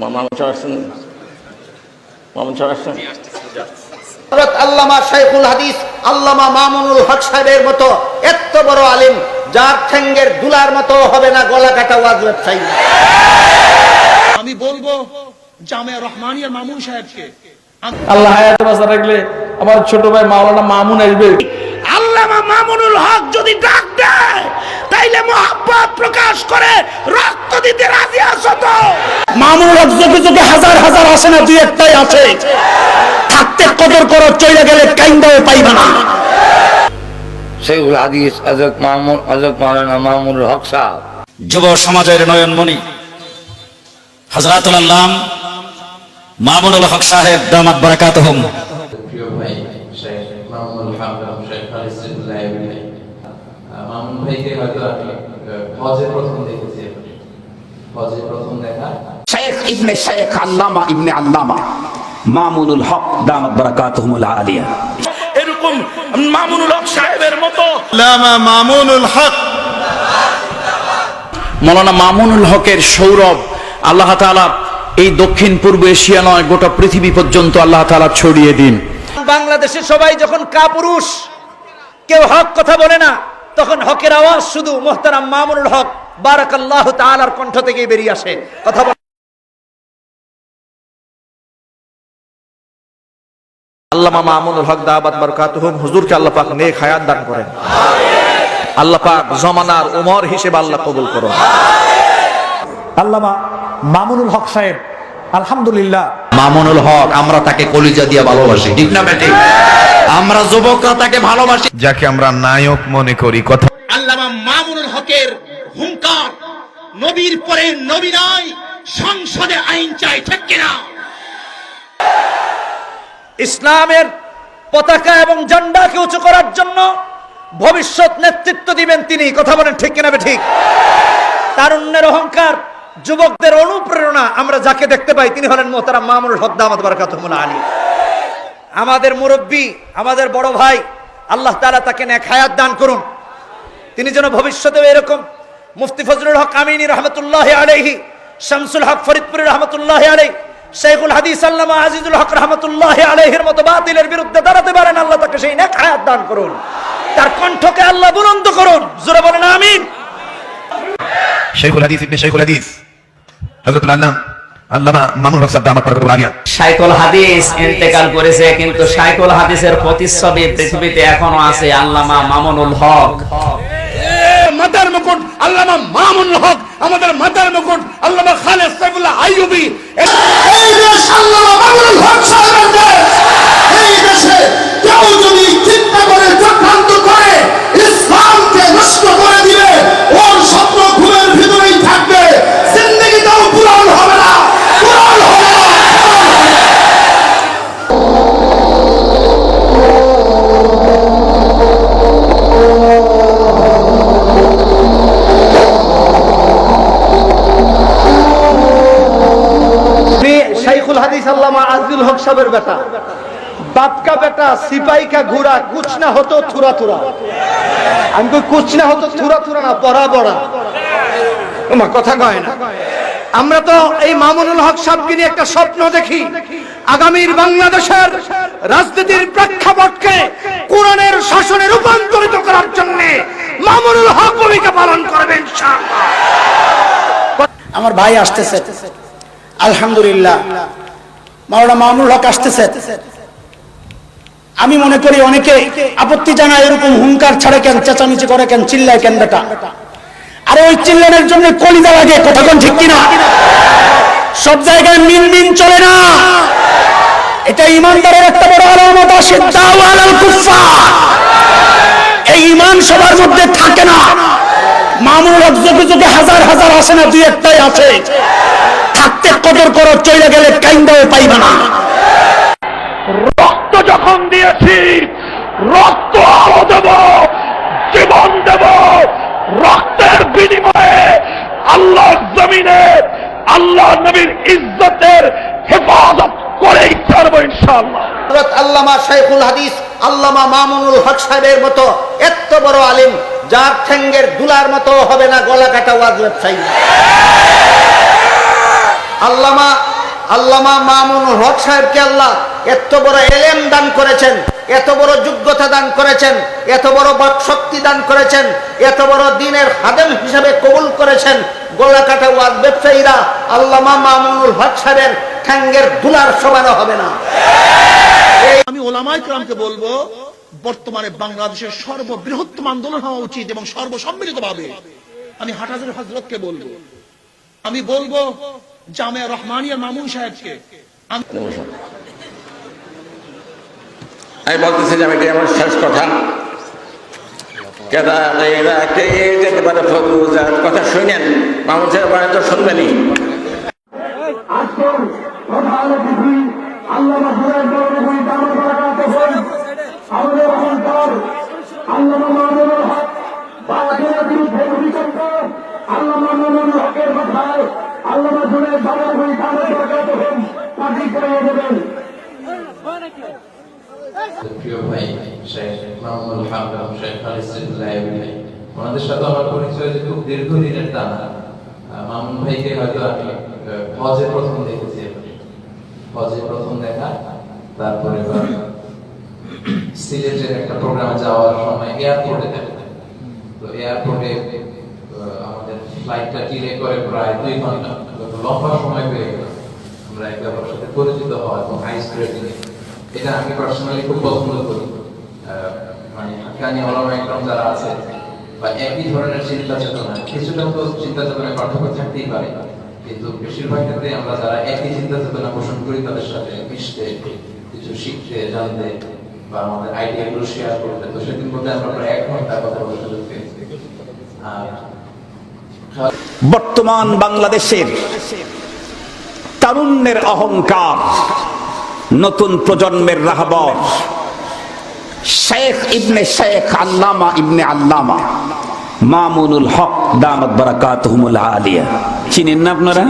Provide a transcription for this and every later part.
মামুন সাহেব আসছেন। মামুন সাহেব আসছেন। আল্লামা শাইখুল হাদিস আল্লামা মামুনুল হক সাহেবের মতো এত বড় আলিম যার ঠেঙ্গের দুলার মতো হবে না গলা কাটা ওয়াজ ব্যবসায়ী। আমি বলব জামে রহমানিয়ার মামুন সাহেবকে আল্লাহ হায়াত বাঁচা রাখলে আমার ছোট ভাই মাওলানা মামুন আসবে। আল্লামা মামুনুল হক যদি ডাক দেয় তাইলে মোহাব্বত প্রকাশ করে রক্ত দিতে রাজি আছো তো? মামুনুল হক চোখে চোখে হাজার হাজার আসে না দুই একটাই আছে। থাকতে কদর করো চলে গেলে কাইন্দাও পাইবা না। শেখুল হাদিস হজরত মামুন হজরত মাওলানা মামুনুল হক সাহেব। যুব সমাজের নয়নমণি হজরাতুল আল্লাম মামুনুল হক সাহেব দামাত বারাকাত হুম। প্রিয় ভাই শেখ মামুনুল হক শেখ খালিসুল্লাহ মামুন ভাইকে হয়তো আহ, হজে প্রথম দেখেছি আপনি হজে প্রথম দেখা? শেখ ইবনে শেখ আল্লামা ইবনে আল্লামা। মামুনুল হক দামাত বারাকাতুহুমুল আলিয়া। এরকম মামুনুল হক সাহেবের মতো। মৌলানা মামুনুল হকের সৌরভ আল্লাহ তাআলা এই দক্ষিণ পূর্ব এশিয়া নয় গোটা পৃথিবী পর্যন্ত আল্লাহ তাআলা ছড়িয়ে দিন। বাংলাদেশে সবাই যখন কাপুরুষ কেউ হক কথা বলে না তখন হকের আওয়াজ শুধু মোহতারাম মামুনুল হক। বারাকাল্লাহ তাআলার কণ্ঠ থেকেই বেরিয়ে আসে। কথা বলে। আল্লামা মামুনুল হক বারাকাতুহুম হুজুরকে আল্লাহ পাক নেক হায়াত দান করেন। আল্লাহ পাক জমানার উমর হিসেবে আল্লাহ কবুল করুন। আল্লামা মামুনুল হক সাহেব আলহামদুলিল্লাহ। মামুনুল হক আমরা তাকে কলিজা দিয়ে ভালোবাসি ঠিক না বেটি? আমরা যুবকরা তাকে ভালোবাসি। যাকে আমরা নায়ক মনে করি কথা আল্লামা মামুনুল হকের হুঙ্কার। নবীর পরে নবী নাই, সংসদে আইন চাই, ঠিক কিনা? ইসলামের পতাকা এবং ঝান্ডাকে উঁচু করার জন্য ভবিষ্যৎ নেতৃত্ব দিবেন তিনি। কথা বলেন, ঠিক কিনা ঠিক? তারুণ্যের অহংকার যুবকদের অনুপ্রেরণা আমরা যাকে দেখতে পাই, তিনি হলেন মোহতারাম মামুনুল হক দামাত আলী। আমাদের মুরব্বী, আমাদের বড় ভাই, আল্লাহ তাআলা তাকে নেক হায়াত দান করুন। তিনি যেন ভবিষ্যতে এরকম মুফতি ফজলুল হক আমিনী রহমতুল্লাহ আলাইহি শামসুল হক ফরিদপুরি রহমতুল্লাহ আলাই শেখুল হাদিস আল্লামা আজিজুল হক রহমতুল্লাহ আলাইহির মতো বাতিলের বিরুদ্ধে দাঁড়াতে পারেন আল্লাহ তাকে সেই নেক হায়াত দান করুন। তার কণ্ঠকে আল্লাহ বুলন্দ করুন। জোরে বলেন আমিন। শেখুল হাদিস ইবনে শেখুল হাদিস হযরতুল আল্লাম আল্লামা মামুনুল হক সাহেব দামাত বারাকাতুহুল আলিয়া সাইকুল হাদিস ইন্তেকাল করেছে কিন্তু সাইকুল হাদিসের প্রতিচ্ছবি পৃথিবীতে এখনও আছে আল্লামা মামুনুল হক। মাতার মুকুট আল্লামা মামুন হক, আমাদের মাতার মুকুট আল্লামা খালেদ সাইফুল্লাহ আইয়ুবী। এই দেশ আল্লামা আজিজুল হক সাহেবের বেটা। বাপকা বেটা সিপাই কা ঘোড়া, কুছ না হতো থুরা থুরা। আমি কই না হতো থুরা থুরা না পড়া পড়া তোমার কথা কয় না। আমরা তো এই মামুনুল হক সাহেবকে নিয়ে একটা স্বপ্ন দেখি। আগামীর বাংলাদেশের রাজনীতির প্রেক্ষাপটকে কোরআনের শাসনে রূপান্তরিত করার জন্য মামুনুল হক ভূমিকা পালন করবেন আমার ভাই আসতেছে। আলহামদুলিল্লাহ। মাওলানা মামুনুল হক আসতেছে। আমি মনে করি অনেকে আপত্তি জানায় এরকম হুঙ্কার ছাড়ে কেন, চেঁচামেচি করে কেন, চিল্লায় কেন বেটা? আরে ওই চিল্লানোর জন্য কলিজা লাগে কথা কোন ঠিক কিনা? সব জায়গায় মিন মিন চলে না। এটা ইমানদারের একটা বড় আলামত আলাল কুফফার। এই ইমান সবার মধ্যে থাকে না। মামুনুল হক চোখে চোখে হাজার হাজার আসে না, দুই একটাই আছে। থাকতে কদর করো চলে গেলে কাইন্দাও পাইবা না। রক্ত যখন দিয়েছি রক্ত আলো দেব জীবন দেব। রক্তের বিনিময়ে আল্লাহর জমিনে আল্লাহ নবীর ইজ্জতের হেফাজত করেই ছাড়বো ইনশাআল্লাহ। হযরত আল্লামা শাইখুল হাদিস আল্লামা মামুনুল হক সাহেবের মতো এত বড় আলিম যার ঠেঙ্গের দুলার মতো হবে না গলা কাটা ওয়াজ ব্যবসায়ী আল্লামা আল্লামা মামুন হক সাহেবকে আল্লাহ এত বড় এলেম দান করেছেন, এত বড় যোগ্যতা দান করেছেন, এত বড় শক্তি দান করেছেন, এত বড় দিনের হাদেম হিসাবে কবুল করেছেন গোলা কাটা ওয়াজ ব্যবসায়ীরা, আল্লামা মামুনুল হক সাহেবের ঠ্যাঙ্গের দুলার সমানো হবে না। আমি ওলামাই ক্রামকে বলব, বর্তমানে বাংলাদেশের সর্ববৃহত্তম আন্দোলন হওয়া উচিত এবং সর্বসম্মিলিত ভাবে আমি হাটাজের হজরতকে বলব আমি বলব জামিয়া রহমানিয়া মামুন সাহেবকে। আমি আমি বলতেছি যে আমি এটাই আমার শেষ কথা। কথা শুনেন। মামুন সাহেব বয়ান তো শুনবেনই। আমাদের আল্লামা জুনের বাবার বই হন পার্টি করে দেবেন একটা প্রোগ্রামে যাওয়ার এয়ারপোর্টে দেখা। এয়ারপোর্টে আমাদের ফ্লাইটটা ডিলে করে প্রায় দুই ঘণ্টা। লম্বা সময় পেয়ে গেল আমরা একে অপরের সাথে পরিচিত হওয়া এবং আইস ব্রেকিং এটা আমি পার্সোনালি খুব পছন্দ করি। মানে হাক্কানি ওলামা একরম যারা আছে, বা একই ধরনের চিন্তা চেতনা, কিছুটা তো চিন্তা চেতনায় পার্থক্য থাকতেই পারে। কিন্তু বেশিরভাগ ক্ষেত্রে আমরা যারা একই চিন্তা চেতনা পোষণ করি, তাদের সাথে মিশতে, কিছু শিখতে, জানতে, বা আমাদের আইডিয়া গুলো শেয়ার করতে। তো সেদিন বলতে আমরা প্রায় এক ঘণ্টা কথা বলার সুযোগ পেয়েছি। আর বর্তমান বাংলাদেশের তারুণ্যের অহংকার নতুন প্রজন্মের রাহবর শেখ ইবনে শেখ আল্লামা ইবনে আল্লামা মামুনুল হক দামত বারাকাতুহুমুল আলিয়া। চিনেন না আপনারা?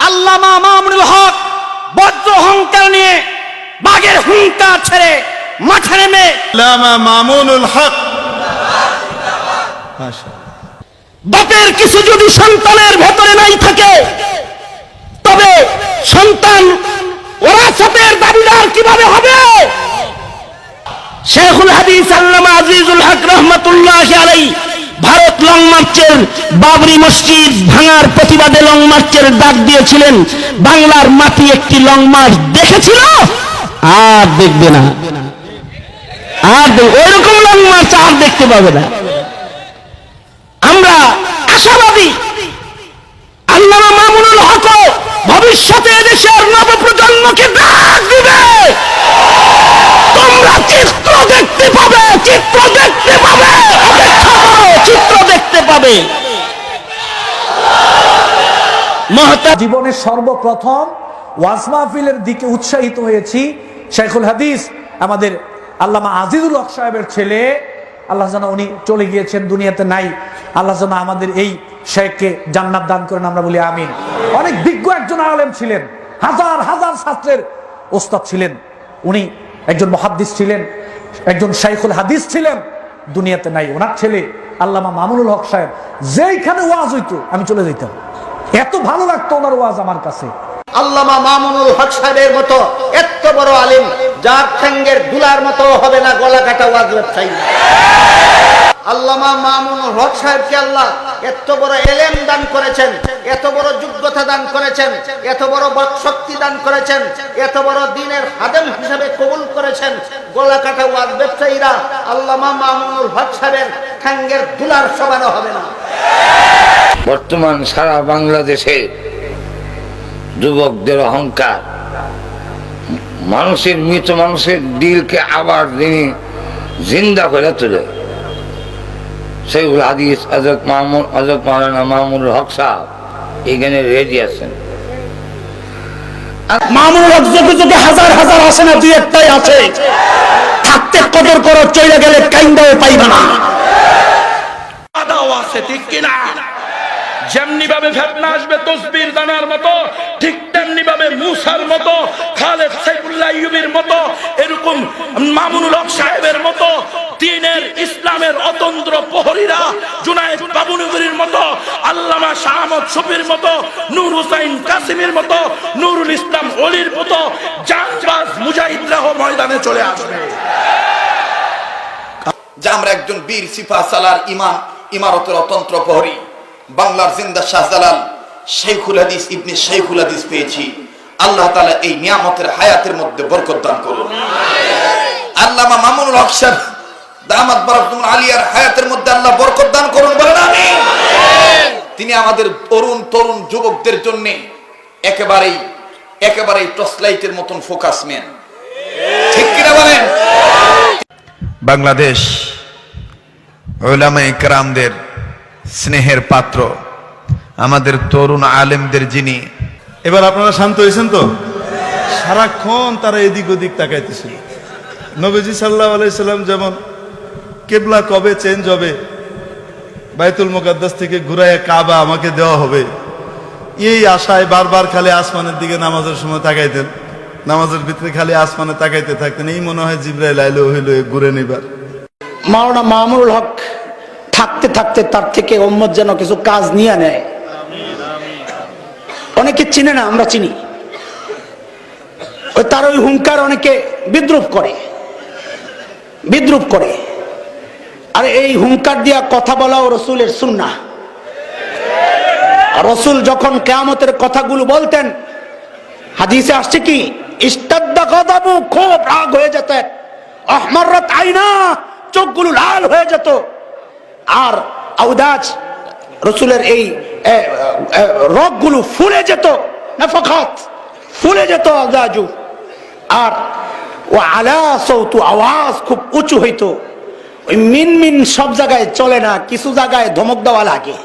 আল্লামা মামুনুল হক বজ্র অহংকার নিয়ে বাঘের হুঙ্কার ছেড়ে মাঠে নেমে মামুনুল হক বাপের কিছু যদি সন্তানের ভেতরে নাই থাকে, তবে সন্তান ওরাসতের দাবিদার কীভাবে হবে? শেখুল হাদিস আল্লামা আজিজুল হক রহমতুল্লাহ আলাই ভারত লং মার্চের বাবরি মসজিদ ভাঙার প্রতিবাদে লং মার্চের ডাক দিয়েছিলেন, বাংলার মাটি একটি লং মার্চ দেখেছিল? আর দেখবে না। আর ওইরকম লং মার্চ আর দেখতে পাবে না আমরা আশাবাদী আল্লামা মামুনুল হক ভবিষ্যতে এদেশের নবপ্রজন্মকে ডাক দিবে। তোমরা চিত্র দেখতে পাবে, চিত্র দেখতে পাবে। চিত্র দেখতে পাবে। জীবনের সর্বপ্রথম ওয়াজ মাহফিলের দিকে উৎসাহিত হয়েছি। শেখুল হাদিস, আমাদের আল্লামা আজিজুল হক সাহেবের ছেলে। আল্লাহ যেন উনি চলে গিয়েছেন, দুনিয়াতে নাই। আল্লাহ যেন আমাদের এই শেখকে জান্নাত দান করেন, আমরা বলি আমিন। অনেক বিজ্ঞ একজন আলেম ছিলেন। হাজার হাজার ছাত্রের ওস্তাদ ছিলেন। উনি একজন মহাদ্দিস ছিলেন, একজন শাইখুল হাদিস ছিলেন, দুনিয়াতে নাই। ওনার ছেলে আল্লামা মামুনুল হক সাহেব, যেইখানে ওয়াজ হইতো, আমি চলে যেতাম এত ভালো লাগতো ওনার ওয়াজ আমার কাছে। আল্লামা মামুনুল হক সাহেবের মতো এত বড় আলিম, যার ঠ্যাঙ্গের দুলার মতো হবে না গলা কাটা ওয়াজ ব্যবসায়ী। আল্লামা মামুনুল হক সাহেবকে আল্লাহ এত বড় এলেম দান করেছেন, এত বড় যোগ্যতা দান করেছেন, এত বড় শক্তি দান করেছেন, এত বড় দিনের হাদেম হিসাবে কবুল করেছেন। গলা কাটা ওয়াজ ব্যবসায়ীরা, আল্লামা মামুনুল হক সাহেবের ঠ্যাঙ্গের দুলার সমানো হবে না। বর্তমান সারা বাংলাদেশে যুবকদের অহংকার, মানুষের মৃত মানুষের দিলকে আবার তিনি জিন্দা করে তোলে। সেগুলো হাদিস আজক মামুন আজক মাওলানা মামুনুল হক সাহেব এখানে রেডি আছেন। মামুনুল হক যোগে যোগে হাজার হাজার আসে না দুই একটাই আছে। থাকতে কদর করো চলে গেলে কাইন্দাও পাইবে না। আছে ঠিক কিনা? যেমনি ভাবে ফেতনা আসবে তসবির দানার মতো ঠিক তেমনি ভাবে মুসার মতো খালেদ সাইফুল্লাহ ইউবির মতো এরকম মামুনুল হক সাহেবের ইসলামের অতন্ত্র প্রহরীরা জুনায়েদ বাবুনগরীর মতো, আল্লামা শাহ আহমদ আহমদ শফির মতো, নূর হুসাইন কাসিমের মতো, নুরুল ইসলাম অলির মতো জানবাজ মুজাহিদরাও ময়দানে চলে আসবে। আমরা একজন বীর সিফা সালার ইমান ইমারতের অতন্ত্র প্রহরী, বাংলার জিন্দা শাহজালাল শেখুল হাদিস ইবনে শেখুল হাদিস পেয়েছি। আল্লাহ তাআলা এই নিয়ামতের হায়াতের মধ্যে বরকত দান করুন। আল্লামা মামুনুল হক সাহেব দামাত আলিয়ার হায়াতের মধ্যে আল্লাহ বরকত দান করুন বলেন আমিন তিনি আমাদের তরুণ তরুণ যুবকদের জন্য একেবারেই একেবারেই টর্চলাইটের মতন ফোকাস নেন। ঠিক কিনা বলেন? বাংলাদেশ ওলামা ইকরামদের স্নেহের পাত্র আমাদের তরুণ আলেমদের যিনি এবার আপনারা শান্ত হয়েছেন তো? সারাক্ষণ তারা এদিক ওদিক তাকাইতেছিল। নবীজি সাল্লাহ আলাইসাল্লাম যেমন কেবলা কবে চেঞ্জ হবে? বাইতুল মোকাদ্দাস থেকে ঘুরাইয়া কাবা আমাকে দেওয়া হবে। এই আশায় বারবার খালি আসমানের দিকে নামাজের সময় তাকাইতেন। নামাজের ভিতরে খালি আসমানে তাকাইতে থাকতেন। এই মনে হয় জিব্রাইল আইলো হইল ঘুরে নিবার। মাওলানা মামুনুল হক থাকতে থাকতে তার থেকে ওম্মদ যেন কিছু কাজ নিয়ে নেয়। অনেকে চিনে না আমরা চিনি। ওই তার ওই হুঙ্কার অনেকে বিদ্রুপ করে। বিদ্রুপ করে। আর এই হুঙ্কার দিয়া কথা বলাও রসুলের সুন্না। রসুল যখন কেয়ামতের কথাগুলো বলতেন হাদিসে আসছে কি খুব রাগ হয়ে আইনা চোখগুলো লাল হয়ে যেত। আর রসুলের এই এ, ফুলে যেত ফুলে যেত আর ও সৌতু আওয়াজ খুব উঁচু হইতো। ওই মিন মিন সব জায়গায় চলে না, কিছু জায়গায় ধমক দেওয়া লাগে।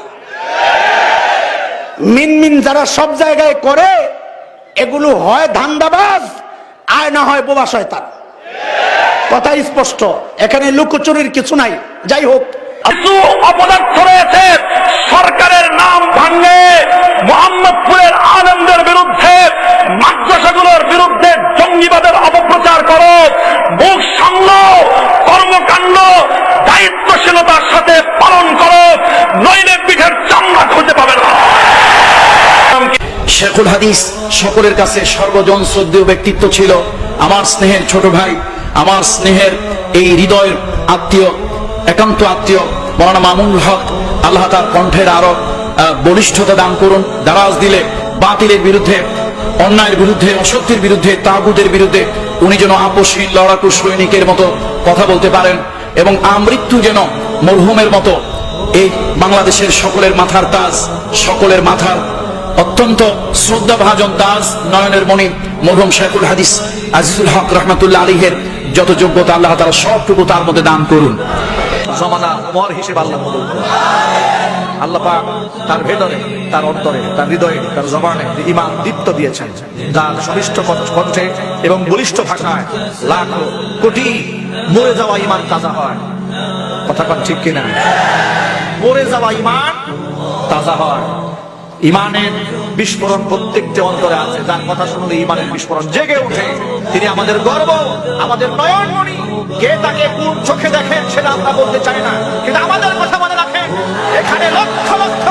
মিন মিন যারা সব জায়গায় করে, এগুলো হয় ধান্দাবাজ আয় না হয় বোবা শয়তান। কথা স্পষ্ট, এখানে লুকোচুরির কিছু নাই। যাই হোক। সরকারের নাম ভাঙে মোহাম্মদপুরের আনন্দের বিরুদ্ধে মাদ্রাসাগুলোর সাথে পালন করো, নইলে পিঠের চামড়া খুঁজে পাবে না। শেখুল হাদিস সকলের কাছে সর্বজন শ্রদ্ধেয় ব্যক্তিত্ব ছিল। আমার স্নেহের ছোট ভাই, আমার স্নেহের এই হৃদয়ের আত্মীয়, একান্ত আত্মীয় মরানা মামুনুল হক, আল্লাহ তার কণ্ঠের আরও বলিষ্ঠতা দান করুন, দারাজ দিলে বাতিলের বিরুদ্ধে, অন্যায়ের বিরুদ্ধে, অসত্যের বিরুদ্ধে, তাগুদের বিরুদ্ধে, উনি যেন আপোষহীন, লড়াকু সৈনিকের মতো কথা বলতে পারেন এবং আমৃত্যু যেন মরহুমের মতো। এই বাংলাদেশের সকলের মাথার তাজ, সকলের মাথার অত্যন্ত শ্রদ্ধা ভাজন দাস নয়নের মণি মরহুম শেখুল হাদিস আজিজুল হক রহমতুল্লাহ আলীহের যত যোগ্যতা আল্লাহ তারা সবটুকু তার মধ্যে দান করুন। জমানা হিসেবে আল্লাহ। আল্লাহ পাক তার ভেতরে, তার অন্তরে, তার হৃদয়ে, তার জবানে ইমান দীপ্ত দিয়েছেন। যার কণ্ঠ- কণ্ঠে এবং বলিষ্ঠ ভাষায় লাখ কোটি মরে যাওয়া ইমান তাজা হয়। কথা কন ঠিক কিনা? মরে যাওয়া ইমান? তাজা হয় ইমানের বিস্ফোরণ প্রত্যেকটি অন্তরে আছে। যার কথা শুনলে ইমানের বিস্ফোরণ জেগে ওঠে। তিনি আমাদের গর্ব আমাদের নয়নমণি। কে তাকে কোন চোখে দেখেন সেটা আমরা বলতে চাই না। কিন্তু আমাদের কথা মনে রাখেন, এখানে লক্ষ লক্ষ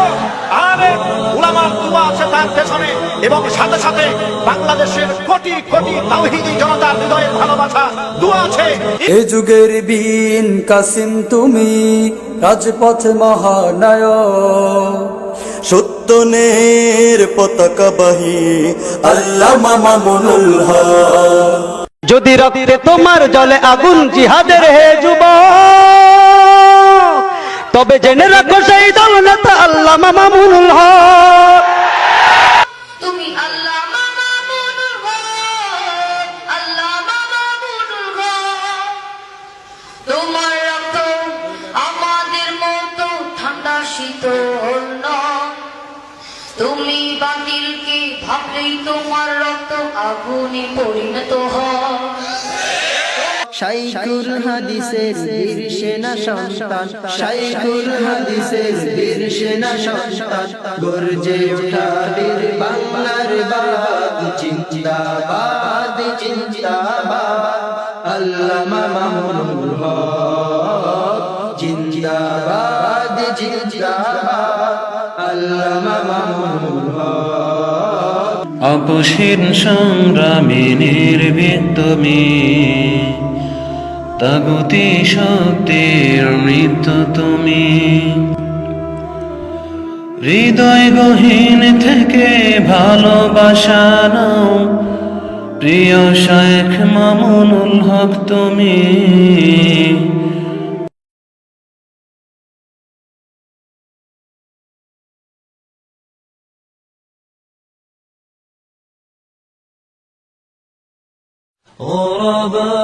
আলেম উলামার দুয়া আছে তার পেছনে এবং সাথে সাথে বাংলাদেশের কোটি কোটি তাওহীদি জনতার হৃদয়ের ভালোবাসা দুয়া আছে। এ যুগের বিন কাসিম তুমি রাজপথ মহানায়ক সত্যনের পতাকা বাহি আল্লাহ মামা মনুল হক। যদি রক্তে তোমার জলে আগুন জিহাদের হে যুব, তবে জেনে রাখো সেই দল আল্লাহ মামুনুল হক। তুমি তোমার রক্ত আগুনে পরিণত হয়। শাইখুল হাদিসের বীর সেনা সন্তান। শাইখুল হাদিসের বীর সেনা সন্তান। গর্জে ওঠা বীর বাংলার বাদ জিন্দাবাদ জিন্দাবাদ। আল্লামা মামুনুল হক জিন্দাবাদ জিন্দাবাদ। অপসীন সংগ্রামী তাগতি শক্তির মৃত্যু তুমি হৃদয় গহীন থেকে ভালোবাসা নাও প্রিয় শেখ মামুনুল হক তুমি غرباء غرباء